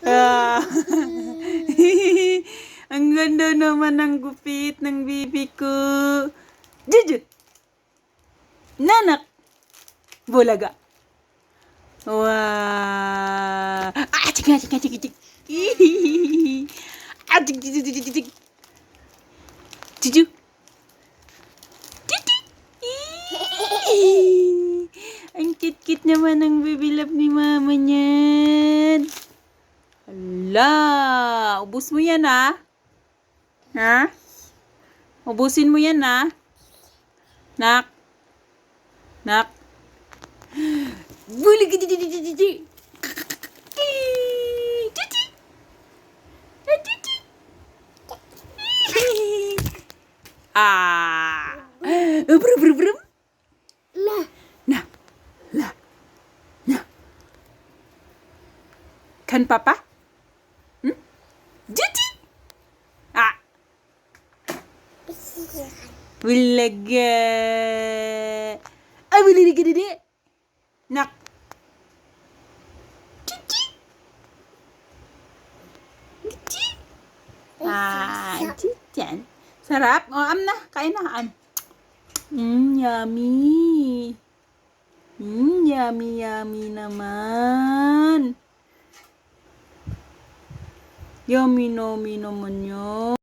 Ah. Ang ganda naman ng gupit ng bibi ko. Jujut. Nanak. Bulaga. Wow. Ah, cik, cik, cik. Hihihi. Ah, cik, cik. Cucu. Cucu. Ih. Ang cute-cute naman ng baby love ni mama niyan. Hala, ubus mo yan ah. Ha? Ubusin mo yan ah. Nak. Nak. Buli ka dito dito dito. Ah. Brum brum brum. Lah. Na. La. Na. Kan Papa? Bulaga. Ah, boleh dekat dia. Nak. Cici. Cici. Ah, cican. Sarap. Oh, am na. Kain na. Am. Mm, yummy. Mm, yummy, yummy naman. Yummy, yummy naman yun.